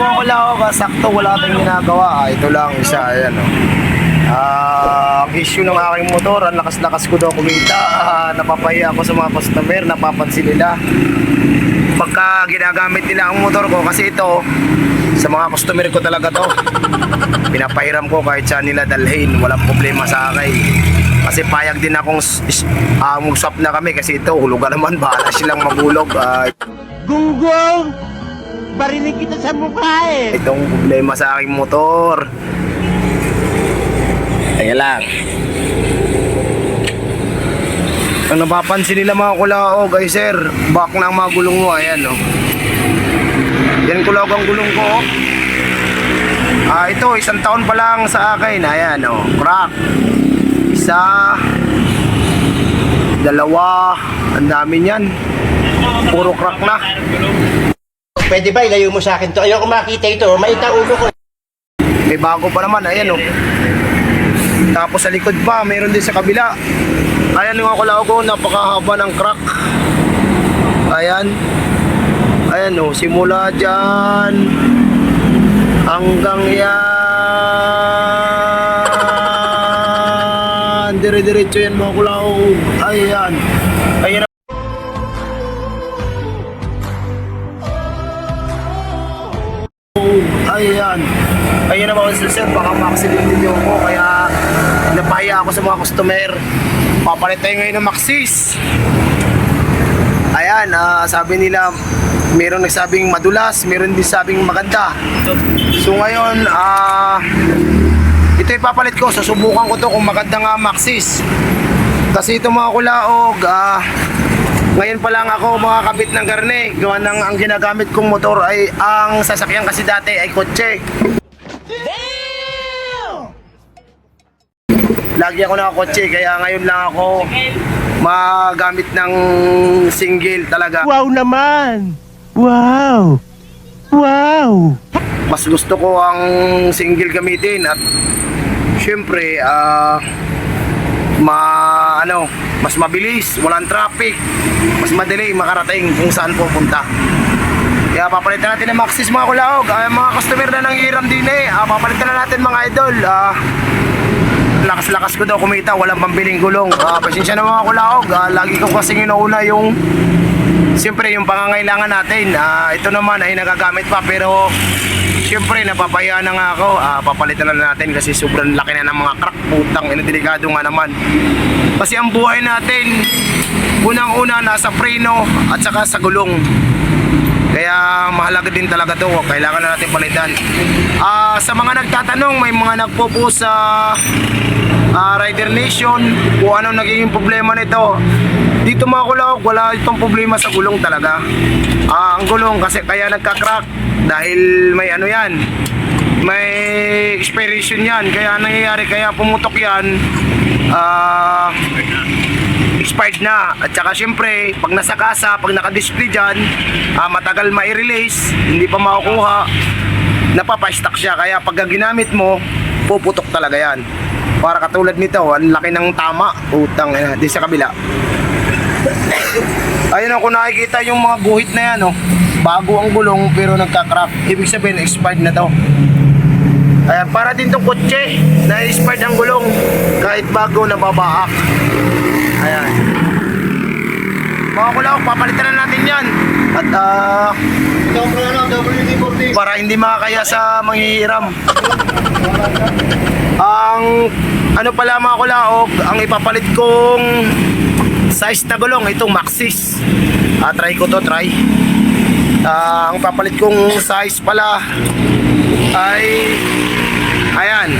mga kulaog, ah, sakto wala tayong ginagawa. Ah, ito lang isa, ayan o. Ah, ang issue ng aking motor, ang lakas-lakas ko daw kumita. Ah, napapahiya ako sa mga customer, napapansin nila. Pagka ginagamit nila ang motor ko, kasi ito, sa mga customer ko talaga to. Pinapahiram ko kahit saan nila dalhin, walang problema sa akin. Kasi payag din akong ah, usap na kami kasi ito, hulugan naman, bahala silang magulog. Ah, Gunggong! Barinig kita sa mukha eh! itong problema sa aking motor. Kaya lang. Ang napapansin nila mga kulaog, ay sir, back na ang mga gulong mo, ayan oh. Yan kulaog ang gulong ko. oh. Ah, ito, isang taon pa lang sa akin, ayan oh, crack. Isa, dalawa, ang dami niyan. Puro crack na. Pwede ba ilayo mo sa akin to? Ayoko makita ito. Maita ulo ko. May bago pa naman, ayan oh. Tapos sa likod pa, mayroon din sa kabila. Ayan yung ako ko, napakahaba ng crack. Ayan. Ayan oh, simula dyan hanggang yan. Dire-diretso yan mga kulaog. Ayan. Ayan Ayan. Ayan naman sir, sir, baka ma-accident ako kaya napahiya ako sa mga customer. Papalit tayo ngayon ng Maxis. Ayan, ah, sabi nila meron nagsabing madulas, meron din sabing maganda. So ngayon, ah ito ipapalit ko, susubukan ko to kung maganda nga Maxis. Kasi ito mga kulaog, ah ngayon pa lang ako makakabit ng garne. Gawa ng ang ginagamit kong motor ay ang sasakyan kasi dati ay kotse. Lagi ako nakakotse kaya ngayon lang ako magamit ng single talaga. Wow naman! Wow! Wow! Mas gusto ko ang single gamitin at syempre ah ma ano, mas mabilis, walang traffic, mas madali makarating kung saan pupunta. Kaya papalitan natin ng Maxis mga kulaog. Ay, mga customer na nangihiram din eh. Ah, papalitan na natin mga idol. Ah, lakas-lakas ko daw kumita, walang pambiling gulong. Ah, pasensya na mga kulaog. Ah, lagi ko kasi inuuna yung Siyempre yung pangangailangan natin, ah, ito naman ay nagagamit pa pero siyempre napapaya na nga ako. Ah, papalitan na natin kasi sobrang laki na ng mga crack putang ina delikado nga naman. Kasi ang buhay natin unang-una nasa preno at saka sa gulong. Kaya mahalaga din talaga to, kailangan na natin palitan. Ah, sa mga nagtatanong, may mga nagpo-post sa ah, Rider Nation kung ano nagiging problema nito. Dito mga kulawag, wala itong problema sa gulong talaga. Ah, ang gulong kasi kaya nagka-crack dahil may ano yan, may expiration yan. Kaya nangyayari, kaya pumutok yan, ah, expired na. At saka syempre, pag nasa kasa, pag naka-display dyan, ah, matagal ma-release, hindi pa makukuha, napapa-stock siya. Kaya pag ginamit mo, puputok talaga yan. Para katulad nito, ang laki ng tama, utang, eh, di sa kabila. Ayun ako nakikita yung mga guhit na yan, oh. Bago ang gulong pero nagka-crack. Ibig sabihin, expired na to. Ayan, para din tong kotse na expired ang gulong kahit bago nababaak. Ayan. Mga kulaw, papalitan na natin yan. At ah, para hindi makakaya sa manghihiram. Ang ano pala mga kulaog, ang ipapalit kong size na gulong, itong Maxis. Ah, try ko to, try. Ah, ang papalit kong size pala ay ayan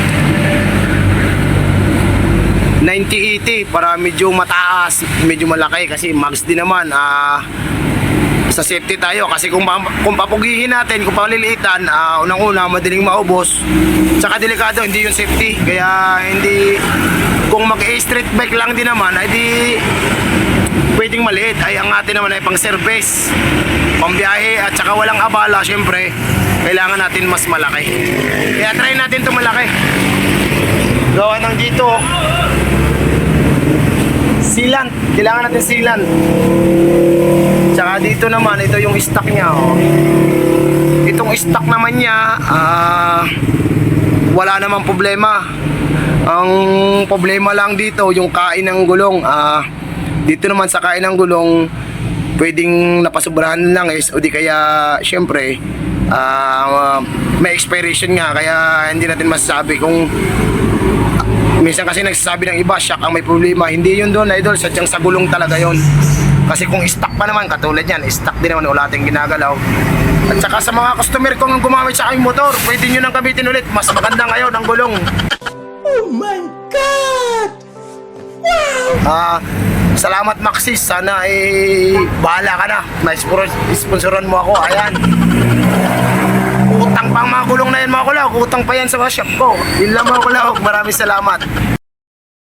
90-80 para medyo mataas, medyo malaki kasi max din naman ah sa safety tayo kasi kung, kung papugihin natin, kung paliliitan, ah, unang-una madaling maubos. Tsaka delikado, hindi yung safety. Kaya hindi, kung mag-street bike lang din naman, ay di pwedeng maliit. Ay ang atin naman ay pang service, pambiyahe at saka walang abala, syempre, kailangan natin mas malaki. Kaya try natin ito malaki. Gawa ng dito, sealant. Kailangan natin sealant. Tsaka dito naman, ito yung stock niya. Oh. Itong stock naman niya, ah, wala namang problema. Ang problema lang dito, yung kain ng gulong. Ah, dito naman sa kain ng gulong, pwedeng napasubrahan lang is o di kaya syempre ah, may expiration nga kaya hindi natin masasabi kung minsan kasi nagsasabi ng iba shock ang may problema. Hindi yun doon idol sadyang sa gulong talaga yun. Kasi kung stock pa naman katulad yan stock din naman wala tayong ginagalaw. At saka sa mga customer kong gumamit sa aking motor pwede nyo nang gamitin ulit. Mas maganda ngayon ang gulong. Oh my God! Ah, salamat Maxis. Sana eh bahala ka na. Ma-sponsoran mo ako. Ayan. Utang pang mga kulong na yan mga kulawag. Utang pa yan sa mga shop ko. Yun lang mga kulawag. Maraming salamat.